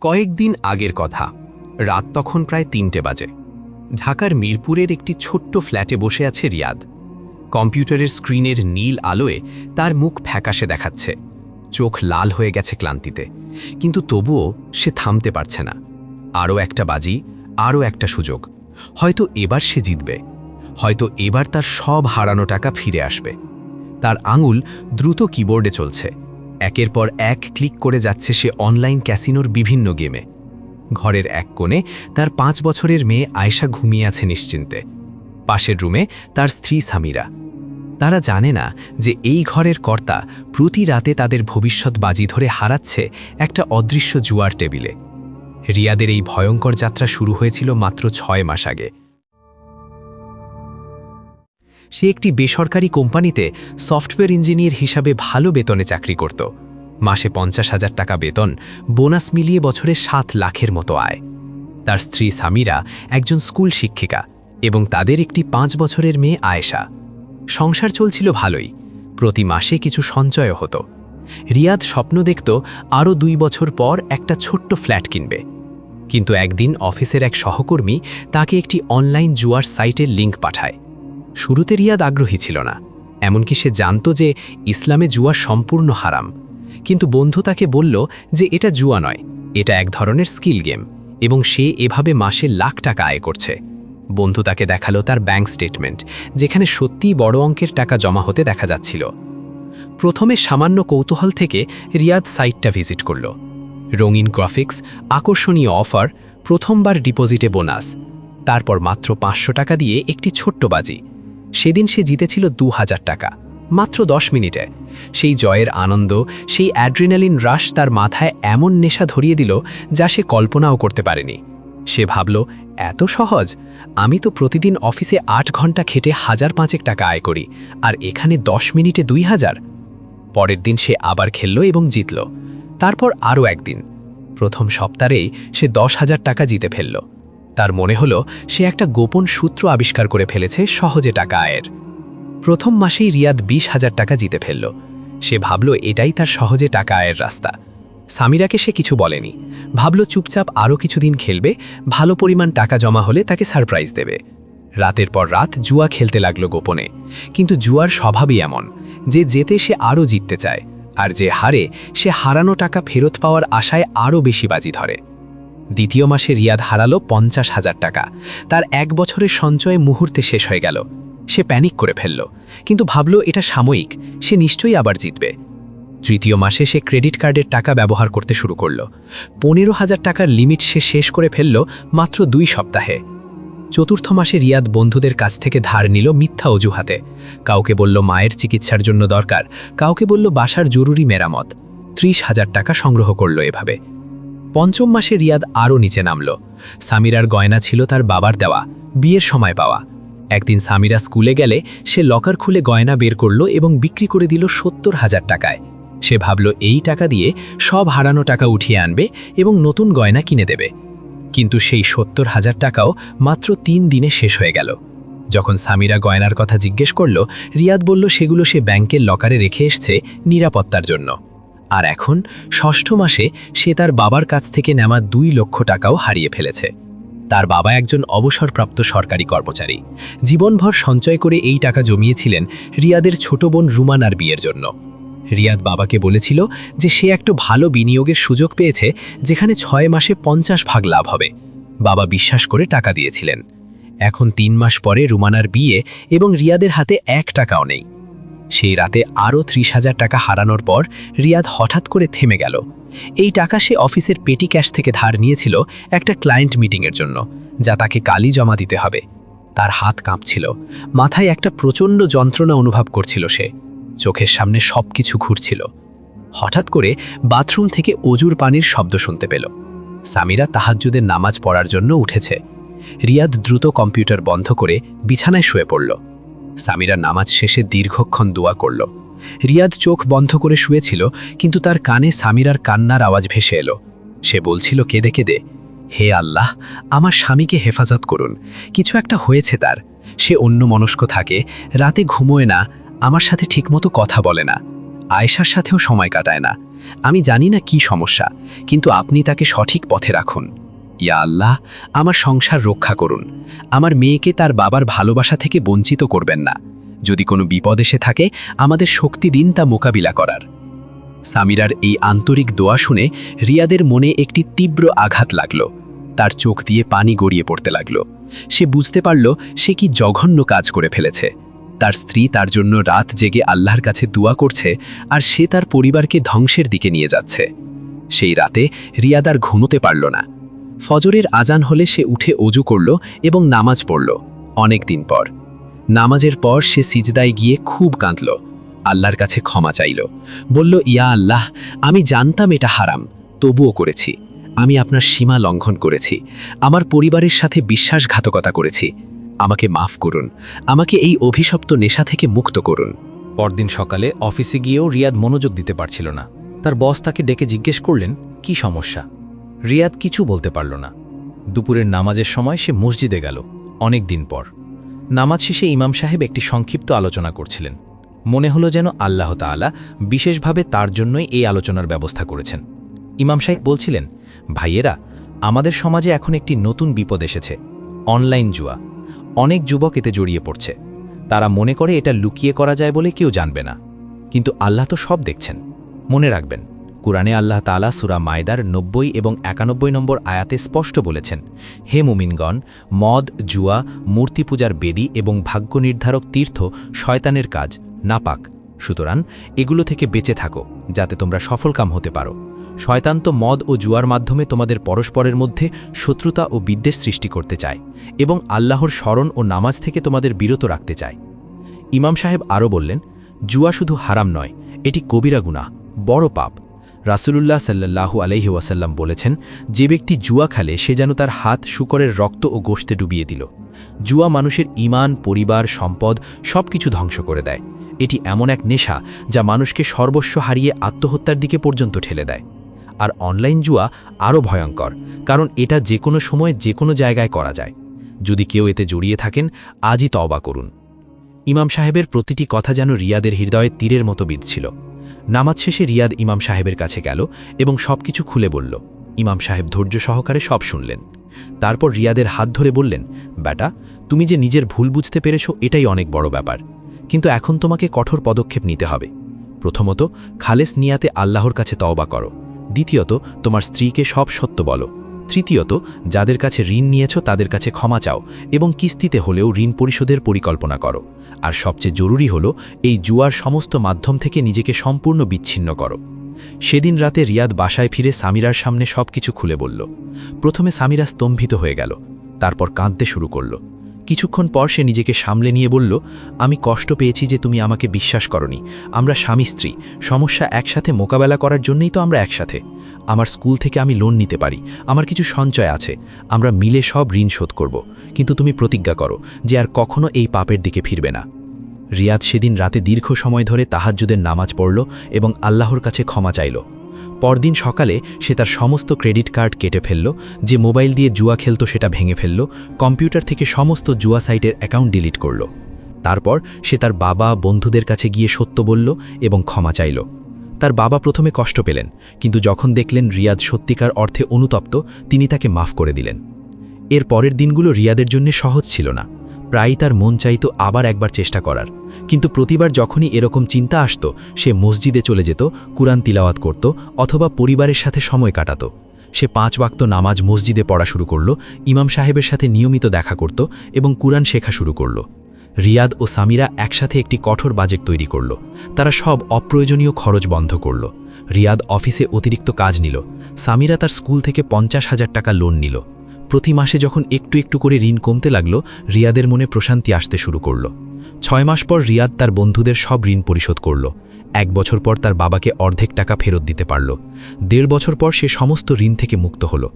কয়েকদিন আগের কথা। রাত তখন প্রায় তিনটে বাজে। ঢাকার মিরপুরের একটি ছোট্ট ফ্ল্যাটে বসে আছে রিয়াদ। কম্পিউটারের স্ক্রিনের নীল আলোয় তার মুখ ফ্যাকাশে দেখাচ্ছে। চোখ লাল হয়ে গেছে ক্লান্তিতে। কিন্তু তবুও সে থামতে পারছে না। আরও একটা বাজি, আরও একটা সুযোগ। হয়তো এবার সে জিতবে। হয়তো এবার তার সব হারানো টাকা ফিরে আসবে। তার আঙুল দ্রুত কিবোর্ডে চলছে। একের পর এক ক্লিক করে যাচ্ছে সে অনলাইন ক্যাসিনোর বিভিন্ন গেমে। ঘরের এক কোণে তার পাঁচ বছরের মেয়ে আয়শা ঘুমিয়ে আছে নিশ্চিন্তে। পাশের রুমে তার স্ত্রী সামিরা। তারা জানে না যে এই ঘরের কর্তা প্রতি রাতে তাদের ভবিষ্যৎ বাজি ধরে হারাচ্ছে একটা অদৃশ্য জুয়ার টেবিলে। রিয়াদের এই ভয়ঙ্কর যাত্রা শুরু হয়েছিল মাত্র ছয় মাস আগে। সে একটি বেসরকারি কোম্পানিতে সফটওয়্যার ইঞ্জিনিয়ার হিসাবে ভালো বেতনে চাকরি করত। মাসে পঞ্চাশ হাজার টাকা বেতন, বোনাস মিলিয়ে বছরে সাত লাখের মতো আয়। তার স্ত্রী সামিরা একজন স্কুল শিক্ষিকা এবং তাদের একটি পাঁচ বছরের মেয়ে আয়েশা। সংসার চলছিল ভালোই, প্রতি মাসে কিছু সঞ্চয় হতো। রিয়াদ স্বপ্ন দেখত আরও দুই বছর পর একটা ছোট্ট ফ্ল্যাট কিনবে। কিন্তু একদিন অফিসের এক সহকর্মী তাকে একটি অনলাইন জুয়ার সাইটের লিঙ্ক পাঠায়। শুরুতে রিয়াদ আগ্রহী ছিল না, এমনকি সে জানত যে ইসলামে জুয়া সম্পূর্ণ হারাম। কিন্তু বন্ধু তাকে বলল যে এটা জুয়া নয়, এটা এক ধরনের স্কিল গেম, এবং সে এভাবে মাসে লাখ টাকা আয় করছে। বন্ধু তাকে দেখাল তার ব্যাংক স্টেটমেন্ট, যেখানে সত্যিই বড় অঙ্কের টাকা জমা হতে দেখা যাচ্ছিল। প্রথমে সামান্য কৌতূহল থেকে রিয়াদ সাইটটা ভিজিট করল। রঙিন গ্রাফিক্স, আকর্ষণীয় অফার, প্রথমবার ডিপোজিটে বোনাস, তারপর মাত্র পাঁচশো টাকা দিয়ে একটি ছোট্ট বাজি। সেদিন সে জিতেছিল দু হাজার টাকা, মাত্র দশ মিনিটে। সেই জয়ের আনন্দ, সেই অ্যাড্রিনালিন রাশ তার মাথায় এমন নেশা ধরিয়ে দিল যা সে কল্পনাও করতে পারেনি। সে ভাবল, এত সহজ? আমি তো প্রতিদিন অফিসে আট ঘণ্টা খেটে হাজার পাঁচেক টাকা আয় করি, আর এখানে দশ মিনিটে দুই হাজার পরের দিন সে আবার খেলল এবং জিতল। তারপর আরও একদিন। প্রথম সপ্তাহেই সে দশ হাজার টাকা জিতে ফেলল। তার মনে হলো সে একটা গোপন সূত্র আবিষ্কার করে ফেলেছে সহজে টাকা আয়ের। প্রথম মাসেই রিয়াদ বিশ হাজার টাকা জিতে ফেলল। সে ভাবল এটাই তার সহজে টাকা আয়ের রাস্তা। সামিরাকে সে কিছু বলেনি। ভাবল চুপচাপ আরও কিছুদিন খেলবে, ভালো পরিমাণ টাকা জমা হলে তাকে সারপ্রাইজ দেবে। রাতের পর রাত জুয়া খেলতে লাগল গোপনে। কিন্তু জুয়ার স্বভাবই এমন, যে যেতে সে আরও জিততে চায়, আর যে হারে সে হারানো টাকা ফেরত পাওয়ার আশায় আরও বেশি বাজি ধরে। দ্বিতীয় মাসে রিয়াদ হারালো পঞ্চাশ হাজার টাকা। তার এক বছরের সঞ্চয় মুহূর্তে শেষ হয়ে গেল। সে প্যানিক করে ফেলল, কিন্তু ভাবল এটা সাময়িক, সে নিশ্চয়ই আবার জিতবে। তৃতীয় মাসে সে ক্রেডিট কার্ডের টাকা ব্যবহার করতে শুরু করল। পনেরো হাজার টাকার লিমিট সে শেষ করে ফেলল মাত্র দুই সপ্তাহে। চতুর্থ মাসে রিয়াদ বন্ধুদের কাছ থেকে ধার নিল মিথ্যা অজুহাতে। কাউকে বলল মায়ের চিকিৎসার জন্য দরকার, কাউকে বলল বাসার জরুরি মেরামত। ত্রিশ হাজার টাকা সংগ্রহ করল এভাবে। পঞ্চম মাসে রিয়াদ আরও নিচে নামল। সামিরার গয়না ছিল তার বাবার দেওয়া, বিয়ের সময় পাওয়া। একদিন সামিরা স্কুলে গেলে সে লকার খুলে গয়না বের করল এবং বিক্রি করে দিল সত্তর হাজার টাকায়। সে ভাবল, এই টাকা দিয়ে সব হারানো টাকা উঠিয়ে আনবে এবং নতুন গয়না কিনে দেবে। কিন্তু সেই সত্তর হাজার টাকাও মাত্র তিন দিনে শেষ হয়ে গেল। যখন সামিরা গয়নার কথা জিজ্ঞেস করল, রিয়াদ বলল, সেগুলো সে ব্যাংকের লকারে রেখে এসছে নিরাপত্তার জন্য। আর এখন, ষষ্ঠ মাসে, সে তার বাবার কাছ থেকে নেওয়া দুই লক্ষ টাকাও হারিয়ে ফেলেছে। তার বাবা একজন অবসরপ্রাপ্ত সরকারি কর্মচারী। জীবনভর সঞ্চয় করে এই টাকা জমিয়েছিলেন রিয়াদের ছোট বোন রুমানার বিয়ের জন্য। রিয়াদ বাবাকে বলেছিল যে সে একটু ভালো বিনিয়োগের সুযোগ পেয়েছে, যেখানে ছয় মাসে পঞ্চাশ ভাগ লাভ হবে। বাবা বিশ্বাস করে টাকা দিয়েছিলেন। এখন তিন মাস পরে রুমানার বিয়ে এবং রিয়াদের হাতে এক টাকাও নেই। সেই রাতে আরও ত্রিশ হাজার টাকা হারানোর পর রিয়াদ হঠাৎ করে থেমে গেল। এই টাকা সে অফিসের পেটি ক্যাশ থেকে ধার নিয়েছিল একটা ক্লায়েন্ট মিটিংয়ের জন্য, যা তাকে কালি জমা দিতে হবে। তার হাত কাঁপছিল, মাথায় একটা প্রচণ্ড যন্ত্রণা অনুভব করছিল সে। চোখের সামনে সব কিছু ঘুরছিল। হঠাৎ করে বাথরুম থেকে অজুর পানির শব্দ শুনতে পেল। সামিরা তাহাজ্জুদের নামাজ পড়ার জন্য উঠেছে। রিয়াদ দ্রুত কম্পিউটার বন্ধ করে বিছানায় শুয়ে পড়ল। সামিরা নামাজ শেষে দীর্ঘক্ষণ দোয়া করল। রিয়াদ চোখ বন্ধ করে শুয়েছিল, কিন্তু তার কানে সামিরার কান্নার আওয়াজ ভেসে এলো। সে বলছিল কেঁদে কেঁদে, হে আল্লাহ, আমার স্বামীকে হেফাজত করুন। কিছু একটা হয়েছে তার। সে অন্য মনস্ক থাকে, রাতে ঘুমোয় না, আমার সাথে ঠিকমতো কথা বলে না। আয়েশার সাথেও সময় কাটায় না। আমি জানি না কি সমস্যা, কিন্তু আপনি তাকে সঠিক পথে রাখুন। ইয়া আল্লাহ, আমার সংসার রক্ষা করুন। আমার মেয়েকে তার বাবার ভালোবাসা থেকে বঞ্চিত করবেন না। যদি কোনো বিপদ এসে থাকে, আমাদের শক্তি দিন তা মোকাবিলা করার। সামিরার এই আন্তরিক দোয়া শুনে রিয়াদের মনে একটি তীব্র আঘাত লাগল। তার চোখ দিয়ে পানি গড়িয়ে পড়তে লাগল। সে বুঝতে পারল, সে কি জঘন্য কাজ করে ফেলেছে। তার স্ত্রী তার জন্য রাত জেগে আল্লাহর কাছে দোয়া করছে আর সে তার পরিবারকে ধ্বংসের দিকে নিয়ে যাচ্ছে। সেই রাতে রিয়াদ আর ঘুমোতে পারল না। ফজরের আজান হলে সে উঠে অজু করল এবং নামাজ পড়ল। অনেক দিন পর। নামাজের পর সে সিজদায় গিয়ে খুব কাঁদল। আল্লাহর কাছে ক্ষমা চাইল। বলল, ইয়া আল্লাহ, আমি জানতাম এটা হারাম। তবুও করেছি। আমি আপনার সীমা লঙ্ঘন করেছি। আমার পরিবারের সাথে বিশ্বাসঘাতকতা করেছি। আমাকে মাফ করুন। আমাকে এই অভিশপ্ত নেশা থেকে মুক্ত করুন। পরদিন সকালে অফিসে গিয়েও রিয়াদ মনোযোগ দিতে পারছিল না। তার বস তাকে ডেকে জিজ্ঞেস করলেন, কি সমস্যা? রিয়াদ কিছু বলতে পারল না। দুপুরের নামাজের সময় সে মসজিদে গেল, অনেক দিন পর। নামাজ শেষে ইমাম সাহেব একটি সংক্ষিপ্ত আলোচনা করছিলেন। মনে হলো যেন আল্লাহ তাআলা বিশেষভাবে তার জন্যই এই আলোচনার ব্যবস্থা করেছেন। ইমাম সাহেব বলছিলেন, ভাইয়েরা, আমাদের সমাজে এখন একটি নতুন বিপদ এসেছে, অনলাইন জুয়া। অনেক যুবক এতে জড়িয়ে পড়ছে। তারা মনে করে এটা লুকিয়ে করা যায় বলে কেউ জানবে না। কিন্তু আল্লাহ তো সব দেখছেন। মনে রাখবেন কুরআনে আল্লাহ তালা সুরা মায়দার নব্বই এবং একানব্বই নম্বর আয়াতে স্পষ্ট বলেছেন, হে মুমিনগণ, মদ, জুয়া, মূর্তি পূজার বেদি এবং ভাগ্য নির্ধারক তীর্থ শয়তানের কাজ, নাপাক। সুতরাং এগুলো থেকে বেঁচে থাকো, যাতে তোমরা সফলকাম হতে পারো। শয়তান তো মদ ও জুয়ার মাধ্যমে তোমাদের পরস্পরের মধ্যে শত্রুতা ও বিদ্বেষ সৃষ্টি করতে চায় এবং আল্লাহর স্মরণ ও নামাজ থেকে তোমাদের বিরত রাখতে চায়। ইমাম সাহেব আরও বললেন, জুয়া শুধু হারাম নয়, এটি কবিরা গুনাহ, বড় পাপ। রাসুলুল্লাহ সাল্লাল্লাহু আলহি ওয়াসাল্লাম বলেছেন, যে ব্যক্তি জুয়া খেলে, সে যেন তার হাত শুকরের রক্ত ও গোশতে ডুবিয়ে দিল। জুয়া মানুষের ইমান পরিবার, সম্পদ সব কিছু ধ্বংস করে দেয়। এটি এমন এক নেশা যা মানুষকে সর্বস্ব হারিয়ে আত্মহত্যার দিকে পর্যন্ত ঠেলে দেয়। আর অনলাইন জুয়া আরও ভয়ঙ্কর, কারণ এটা যে কোনো সময় যে কোনো জায়গায় করা যায়। যদি কেউ এতে জড়িয়ে থাকেন, আজই তওবা করুন। ইমাম সাহেবের প্রতিটি কথা যেন রিয়াদের হৃদয়ে তীরের মতো বিঁধছিল। নামাজ শেষে রিয়াদ ইমাম সাহেবের কাছে গেল এবং সবকিছু খুলে বলল। ইমাম সাহেব ধৈর্য সহকারে সব শুনলেন। তারপর রিয়াদের হাত ধরে বললেন, বেটা, তুমি যে নিজের ভুল বুঝতে পেরেছ, এটাই অনেক বড় ব্যাপার। কিন্তু এখন তোমাকে কঠোর পদক্ষেপ নিতে হবে। প্রথমত, খালেস নিয়াতে আল্লাহর কাছে তওবা করো। দ্বিতীয়ত, তোমার স্ত্রীকে সব সত্য বলো। তৃতীয়ত, যাদের কাছে ঋণ নিয়েছ, তাদের কাছে ক্ষমা চাও এবং কিস্তিতে হলেও ঋণ পরিশোধের পরিকল্পনা করো। আর সবচেয়ে জরুরি হল এই জুয়ার সমস্ত মাধ্যম থেকে নিজেকে সম্পূর্ণ বিচ্ছিন্ন করো। সেদিন রাতে রিয়াদ বাসায় ফিরে সামিরার সামনে সব কিছু খুলে বলল। প্রথমে সামিরা স্তম্ভিত হয়ে গেল, তারপর কাঁদতে শুরু করল। কিছুক্ষণ পর সে নিজেকে সামলে নিয়ে বলল, আমি কষ্ট পেয়েছি যে তুমি আমাকে বিশ্বাস করনি। আমরা স্বামী স্ত্রী, সমস্যা একসাথে মোকাবেলা করার জন্যই তো আমরা একসাথে। আমার স্কুল থেকে আমি লোন নিতে পারি। আমার কিছু সঞ্চয় আছে। আমরা মিলে সব ঋণ শোধ করব। কিন্তু তুমি প্রতিজ্ঞা করো যে আর কখনো এই পাপের দিকে ফিরবে না। রিয়াদ সেদিন রাতে দীর্ঘ সময় ধরে তাহাজ্জুদের নামাজ পড়ল এবং আল্লাহর কাছে ক্ষমা চাইল। পরদিন সকালে সে তার সমস্ত ক্রেডিট কার্ড কেটে ফেলল, যে মোবাইল দিয়ে জুয়া খেলত সেটা ভেঙে ফেলল, কম্পিউটার থেকে সমস্ত জুয়া সাইটের অ্যাকাউন্ট ডিলিট করল। তারপর সে তার বাবা, বন্ধুদের কাছে গিয়ে সত্য বলল এবং ক্ষমা চাইল। তার বাবা প্রথমে কষ্ট পেলেন, কিন্তু যখন দেখলেন রিয়াদ সত্যিকার অর্থে অনুতপ্ত, তিনি তাকে মাফ করে দিলেন। এর পরের দিনগুলো রিয়াদের জন্য সহজ ছিল না। প্রায়ই তার মন চাইতো আবার একবার চেষ্টা করার। কিন্তু প্রতিবার যখনই এরকম চিন্তা আসত, সে মসজিদে চলে যেত, কুরআন তিলাওয়াত করত, অথবা পরিবারের সাথে সময় কাটাত। সে পাঁচ ওয়াক্ত নামাজ মসজিদে পড়া শুরু করল, ইমাম সাহেবের সাথে নিয়মিত দেখা করত এবং কুরআন শেখা শুরু করল। রিয়াদ ও সামিরা একসাথে একটি কঠোর বাজেট তৈরি করল। তারা সব অপ্রয়োজনীয় খরচ বন্ধ করল। রিয়াদ অফিসে অতিরিক্ত কাজ নিল। সামিরা তার স্কুল থেকে পঞ্চাশ হাজার টাকা লোন নিল। প্রতি মাসে যখন একটু একটু করে ঋণ কমতে লাগল, রিয়াদের মনে প্রশান্তি আসতে শুরু করল। ছয় মাস পর রিয়াদ তার বন্ধুদের সব ঋণ পরিশোধ করল। এক বছর পর তার বাবাকে অর্ধেক টাকা ফেরত দিতে পারল। দেড় বছর পর সে সমস্ত ঋণ থেকে মুক্ত হল।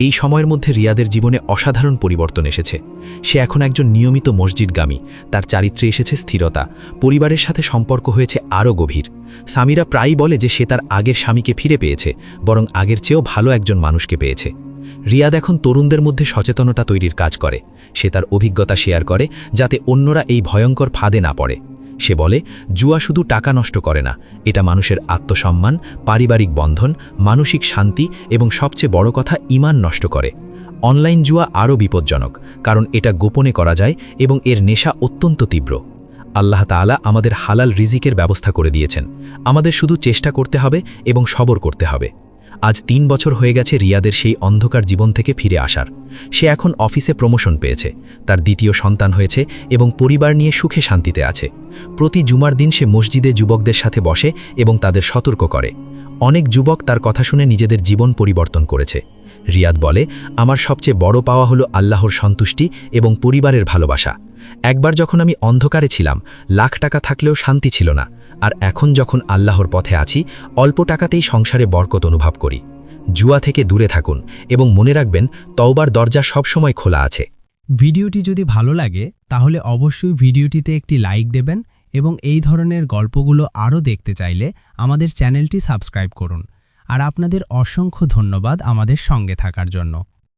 এই সময়ের মধ্যে রিয়াদের জীবনে অসাধারণ পরিবর্তন এসেছে। সে এখন একজন নিয়মিত মসজিদগামী। তার চারিত্রে এসেছে স্থিরতা। পরিবারের সাথে সম্পর্ক হয়েছে আরও গভীর। সামিরা প্রায়ই বলে যে সে তার আগের স্বামীকে ফিরে পেয়েছে, বরং আগের চেয়েও ভালো একজন মানুষকে পেয়েছে। রিয়াদ এখন তরুণদের মধ্যে সচেতনতা তৈরির কাজ করে। সে তার অভিজ্ঞতা শেয়ার করে, যাতে অন্যরা এই ভয়ঙ্কর ফাঁদে না পড়ে। সে বলে, জুয়া শুধু টাকা নষ্ট করে না, এটা মানুষের আত্মসম্মান, পারিবারিক বন্ধন, মানসিক শান্তি এবং সবচেয়ে বড় কথা ইমান নষ্ট করে। অনলাইন জুয়া আরও বিপজ্জনক, কারণ এটা গোপনে করা যায় এবং এর নেশা অত্যন্ত তীব্র। আল্লাহ তাআলা আমাদের হালাল রিজিকের ব্যবস্থা করে দিয়েছেন। আমাদের শুধু চেষ্টা করতে হবে এবং সবর করতে হবে। আজ তিন বছর হয়ে গেছে রিয়াদের সেই অন্ধকার জীবন থেকে ফিরে আসার। সে এখন অফিসে প্রমোশন পেয়েছে। তার দ্বিতীয় সন্তান হয়েছে এবং পরিবার নিয়ে সুখে শান্তিতে আছে। প্রতি জুমার দিন সে মসজিদে যুবকদের সাথে বসে এবং তাদের সতর্ক করে। অনেক যুবক তার কথা শুনে নিজেদের জীবন পরিবর্তন করেছে। রিয়াদ বলে, আমার সবচেয়ে বড় পাওয়া হলো আল্লাহর সন্তুষ্টি এবং পরিবারের ভালোবাসা। একবার যখন আমি অন্ধকারে ছিলাম, লাখ টাকা থাকলেও শান্তি ছিল না। আর এখন যখন আল্লাহর পথে আছি, অল্প টাকাতেই সংসারে বরকত অনুভব করি। জুয়া থেকে দূরে থাকুন এবং মনে রাখবেন, তওবার দরজা সবসময় খোলা আছে। ভিডিওটি যদি ভালো লাগে, তাহলে অবশ্যই ভিডিওটিতে একটি লাইক দেবেন এবং এই ধরনের গল্পগুলো আরও দেখতে চাইলে আমাদের চ্যানেলটি সাবস্ক্রাইব করুন। আর আপনাদের অসংখ্য ধন্যবাদ আমাদের সঙ্গে থাকার জন্য।